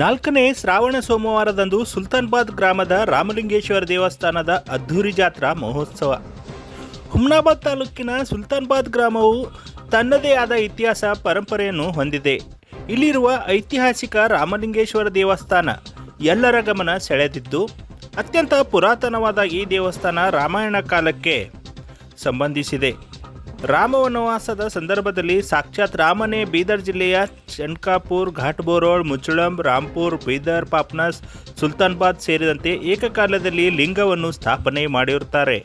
ನಾಲ್ಕನೇ ಶ್ರಾವಣ ಸೋಮವಾರದಂದು ಸುಲ್ತಾನ್ಬಾದ್ ಗ್ರಾಮದ ರಾಮಲಿಂಗೇಶ್ವರ ದೇವಸ್ಥಾನದ ಅದ್ಧೂರಿ ಜಾತ್ರಾ ಮಹೋತ್ಸವ. ಹುಮ್ನಾಬಾದ್ ತಾಲೂಕಿನ ಸುಲ್ತಾನ್ಬಾದ್ ಗ್ರಾಮವು ತನ್ನದೇ ಆದ ಇತಿಹಾಸ ಪರಂಪರೆಯನ್ನು ಹೊಂದಿದೆ. ಇಲ್ಲಿರುವ ಐತಿಹಾಸಿಕ ರಾಮಲಿಂಗೇಶ್ವರ ದೇವಸ್ಥಾನ ಎಲ್ಲರ ಗಮನ ಸೆಳೆದಿದ್ದು, ಅತ್ಯಂತ ಪುರಾತನವಾದ ಈ ದೇವಸ್ಥಾನ ರಾಮಾಯಣ ಕಾಲಕ್ಕೆ ಸಂಬಂಧಿಸಿದೆ. ರಾಮ ವನವಾಸದ ಸಂದರ್ಭದಲ್ಲಿ ಸಾಕ್ಷಾತ್ ರಾಮನೇ ಬೀದರ್ ಜಿಲ್ಲೆಯ ಚನ್ಕಾಪುರ್, ಘಾಟ್ಬೋರೋಳ್, ಮುಚ್ಚುಳಂ ರಾಂಪುರ್ ಬೀದರ್, ಪಾಪ್ನಸ್, ಸುಲ್ತಾನ್ಬಾದ್ ಸೇರಿದಂತೆ ಏಕಕಾಲದಲ್ಲಿ ಲಿಂಗವನ್ನು ಸ್ಥಾಪನೆ ಮಾಡಿರುತ್ತಾರೆ.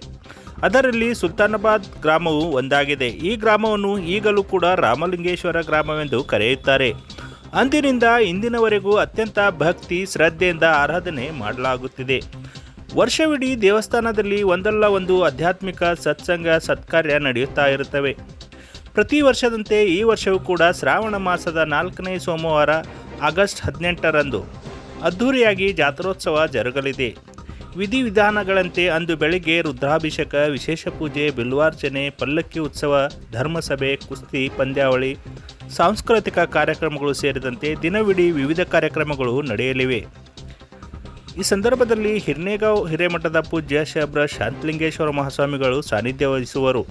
ಅದರಲ್ಲಿ ಸುಲ್ತಾನಾಬಾದ್ ಗ್ರಾಮವು ಒಂದಾಗಿದೆ. ಈ ಗ್ರಾಮವನ್ನು ಈಗಲೂ ಕೂಡ ರಾಮಲಿಂಗೇಶ್ವರ ಗ್ರಾಮವೆಂದು ಕರೆಯುತ್ತಾರೆ. ಅಂದಿನಿಂದ ಇಂದಿನವರೆಗೂ ಅತ್ಯಂತ ಭಕ್ತಿ, ಶ್ರದ್ಧೆಯಿಂದ ಆರಾಧನೆ ಮಾಡಲಾಗುತ್ತಿದೆ. ವರ್ಷವಿಡೀ ದೇವಸ್ಥಾನದಲ್ಲಿ ಒಂದಲ್ಲ ಒಂದು ಆಧ್ಯಾತ್ಮಿಕ ಸತ್ಸಂಗ, ಸತ್ಕಾರ್ಯ ನಡೆಯುತ್ತಾ ಇರುತ್ತವೆ. ಪ್ರತಿ ವರ್ಷದಂತೆ ಈ ವರ್ಷವೂ ಕೂಡ ಶ್ರಾವಣ ಮಾಸದ ನಾಲ್ಕನೇ ಸೋಮವಾರ, ಆಗಸ್ಟ್ ಹದಿನೆಂಟರಂದು ಅದ್ಧೂರಿಯಾಗಿ ಜಾತ್ರೋತ್ಸವ ಜರುಗಲಿದೆ. ವಿಧಿವಿಧಾನಗಳಂತೆ ಅಂದು ಬೆಳಿಗ್ಗೆ ರುದ್ರಾಭಿಷೇಕ, ವಿಶೇಷ ಪೂಜೆ, ಬಿಲ್ವಾರ್ಚನೆ, ಪಲ್ಲಕ್ಕಿ ಉತ್ಸವ, ಧರ್ಮಸಭೆ, ಕುಸ್ತಿ, ಪಂದ್ಯಾವಳಿ, ಸಾಂಸ್ಕೃತಿಕ ಕಾರ್ಯಕ್ರಮಗಳು ಸೇರಿದಂತೆ ದಿನವಿಡೀ ವಿವಿಧ ಕಾರ್ಯಕ್ರಮಗಳು ನಡೆಯಲಿವೆ. ಈ ಸಂದರ್ಭದಲ್ಲಿ ಹಿರ್ನೇಗಾವ್ ಹಿರೇಮಠದ ಪೂಜ್ಯ ಶಬ್ರ ಶಾಂತಲಿಂಗೇಶ್ವರ ಮಹಾಸ್ವಾಮಿಗಳು ಸಾನ್ನಿಧ್ಯ ವಹಿಸುವರು.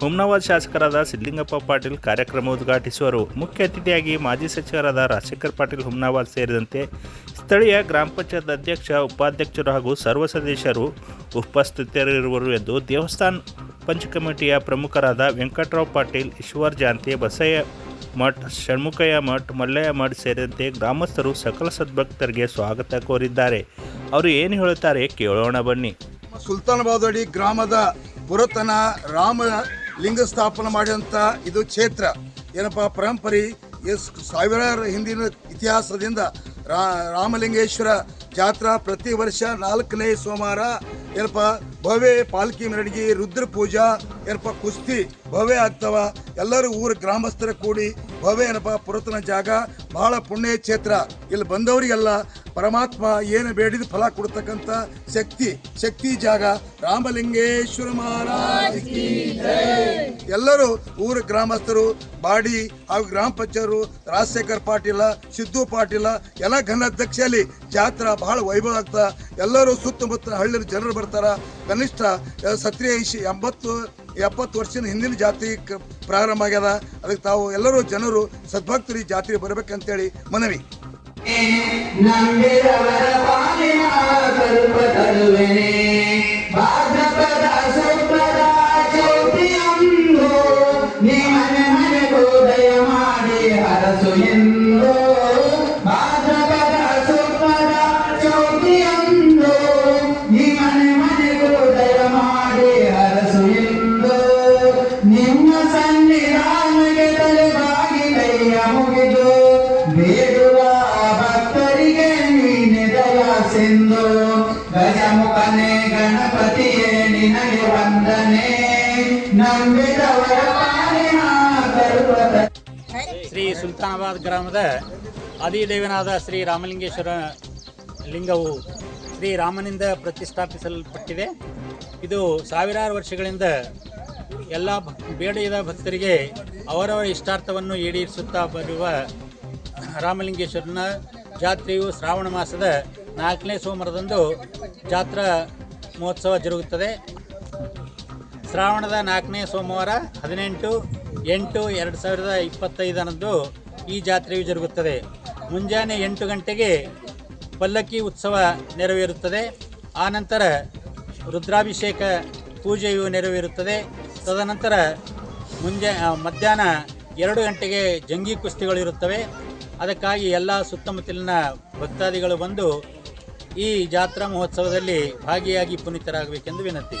ಹುಮ್ನಾಬಾದ್ ಶಾಸಕರಾದ ಸಿದ್ದಲಿಂಗಪ್ಪ ಪಾಟೀಲ್ ಕಾರ್ಯಕ್ರಮ ಉದ್ಘಾಟಿಸುವರು. ಮುಖ್ಯ ಅತಿಥಿಯಾಗಿ ಮಾಜಿ ಸಚಿವರಾದ ರಾಜಶೇಖರ್ ಪಾಟೀಲ್ ಹುಮ್ನಾಬಾದ್ ಸೇರಿದಂತೆ ಸ್ಥಳೀಯ ಗ್ರಾಮ ಪಂಚಾಯತ್ ಅಧ್ಯಕ್ಷ, ಉಪಾಧ್ಯಕ್ಷರು ಹಾಗೂ ಸರ್ವ ಸದಸ್ಯರು ಉಪಸ್ಥಿತರಿರುವರು ಎಂದು ದೇವಸ್ಥಾನ ಪಂಚ ಕಮಿಟಿಯ ಪ್ರಮುಖರಾದ ವೆಂಕಟರಾವ್ ಪಾಟೀಲ್, ಈಶ್ವರ್ ಜಾಂತಿ, ಬಸಯ್ಯ ಮಠ್, ಷಣ್ಮುಖಯ್ಯ ಮಠ್, ಮಲ್ಲಯ್ಯ ಮಠ್ ಸೇರಿದಂತೆ ಗ್ರಾಮಸ್ಥರು ಸಕಲ ಸದ್ಭಕ್ತರಿಗೆ ಸ್ವಾಗತ ಕೋರಿದ್ದಾರೆ. ಅವರು ಏನು ಹೇಳುತ್ತಾರೆ ಕೇಳೋಣ ಬನ್ನಿ. ಸುಲ್ತಾನಬಾದಡಿ ಗ್ರಾಮದ ಪುರತನ ರಾಮ ಲಿಂಗ ಸ್ಥಾಪನೆ ಮಾಡಿದಂಥ ಇದು ಕ್ಷೇತ್ರ. ಏನಪ್ಪ, ಪರಂಪರೆ, ಎಸ್ ಸಾವಿರಾರು ಹಿಂದಿನ ಇತಿಹಾಸದಿಂದ ರಾಮಲಿಂಗೇಶ್ವರ ಜಾತ್ರಾ ಪ್ರತಿ ವರ್ಷ ನಾಲ್ಕನೇ ಸೋಮವಾರ ಏನಪ್ಪ, ಭವ್ಯ ಪಾಲ್ಕಿ ಮೆರವಣಿಗೆ, ರುದ್ರ ಪೂಜಾ, ಏನಪ್ಪ, ಕುಸ್ತಿ, ಭವ್ಯ ಆಗ್ತಾವ ಎಲ್ಲರೂ ಊರ ಗ್ರಾಮಸ್ಥರ ಕೂಡಿ ಭವ್ಯ ಏನಪ್ಪ, ಪುರಾತನ ಜಾಗ, ಬಹಳ ಪುಣ್ಯ ಕ್ಷೇತ್ರ ಇಲ್ಲಿ ಬಂದವರಿಗೆಲ್ಲ ಪರಮಾತ್ಮ ಏನು ಬೇಡಿದ ಫಲ ಕೊಡ್ತಕ್ಕಂಥ ಶಕ್ತಿ ಶಕ್ತಿ ಜಾಗ ರಾಮಲಿಂಗೇಶ್ವರ ಮಹಾರಾಜ್ ಎಲ್ಲರೂ ಊರ ಗ್ರಾಮಸ್ಥರು, ಬಾಡಿ ಹಾಗೂ ಗ್ರಾಮ ಪಂಚಾಯರು ರಾಜಶೇಖರ್ ಪಾಟೀಲ, ಸಿದ್ದು ಪಾಟೀಲ, ಎಲ್ಲ ಘನಾಧ್ಯಕ್ಷೆಯಲ್ಲಿ ಜಾತ್ರಾ ಬಹಳ ವೈಭವ ಆಗ್ತಾ, ಎಲ್ಲರೂ ಸುತ್ತಮುತ್ತ ಹಳ್ಳಿಯ ಜನರು ಬರ್ತಾರ. ಕನಿಷ್ಠ ಸತ್ರಿಯ ಎಂಬತ್ತು, ಎಪ್ಪತ್ತು ವರ್ಷದ ಹಿಂದಿನ ಜಾತ್ರೆ ಕ- ಪ್ರಾರಂಭ ಆಗ್ಯದ. ಅದಕ್ಕೆ ತಾವು ಎಲ್ಲರೂ ಜನರು, ಸದ್ಭಕ್ತರು ಜಾತ್ರೆಗೆ ಬರ್ಬೇಕಂತೇಳಿ ಮನವಿ. ನಂಬಿದವರ ಪಾಲಿನ ಕಲ್ಪತರುವೆನೆ ಭಾದ್ರಪದ ಶುಕ್ಲದ ಚೌತಿಯಂದು ನೀ ಮನೆ ಮನೆಗೂ ದಯ ಮಾಡಿ ಹರಸು ಎಂದು. ಭಾದ್ರಪದ ಶುಕ್ಲದ ನೀ ಮನೆ ಮನೆಗೂ ದಯ ಮಾಡಿ ಹರಸು ಎಂದು. ನಿಮ್ಮ ಸನ್ನಿಧಾನಕ್ಕೆ ತಲೆ ಬಾಗಿ ಕೈಯ ಮುಗಿದು ಶ್ರೀ ಸುಲ್ತಾನಾಬಾದ್ ಗ್ರಾಮದ ಆದಿದೇವನಾದ ಶ್ರೀ ರಾಮಲಿಂಗೇಶ್ವರ ಲಿಂಗವು ಶ್ರೀ ರಾಮನಿಂದ ಪ್ರತಿಷ್ಠಾಪಿಸಲ್ಪಟ್ಟಿದೆ. ಇದು ಸಾವಿರಾರು ವರ್ಷಗಳಿಂದ ಎಲ್ಲ ಬೇಡಿದ ಭಕ್ತರಿಗೆ ಅವರವರ ಇಷ್ಟಾರ್ಥವನ್ನು ಈಡೇರಿಸುತ್ತಾ ಬರುವ ರಾಮಲಿಂಗೇಶ್ವರನ ಜಾತ್ರೆಯು ಶ್ರಾವಣ ಮಾಸದ ನಾಲ್ಕನೇ ಸೋಮವಾರದಂದು ಜಾತ್ರಾ ಮಹೋತ್ಸವ ಜರುಗುತ್ತದೆ. ಶ್ರಾವಣದ ನಾಲ್ಕನೇ ಸೋಮವಾರ ಹದಿನೆಂಟು, ಎಂಟು, ಎರಡು ಸಾವಿರದ ಇಪ್ಪತ್ತೈದರಂದು ಈ ಜಾತ್ರೆಯು ಜರುಗುತ್ತದೆ. ಮುಂಜಾನೆ ಎಂಟು ಗಂಟೆಗೆ ಪಲ್ಲಕ್ಕಿ ಉತ್ಸವ ನೆರವೇರುತ್ತದೆ. ಆನಂತರ ರುದ್ರಾಭಿಷೇಕ ಪೂಜೆಯು ನೆರವೇರುತ್ತದೆ. ತದನಂತರ ಮುಂಜಾ ಮಧ್ಯಾಹ್ನ ಎರಡು ಗಂಟೆಗೆ ಜಂಗಿ ಕುಸ್ತಿಗಳು ಇರುತ್ತವೆ. ಅದಕ್ಕಾಗಿ ಎಲ್ಲ ಸುತ್ತಮುತ್ತಲಿನ ಭಕ್ತಾದಿಗಳು ಬಂದು ಈ ಜಾತ್ರಾ ಮಹೋತ್ಸವದಲ್ಲಿ ಭಾಗಿಯಾಗಿ ಪುನೀತರಾಗಬೇಕೆಂದು ವಿನಂತಿ.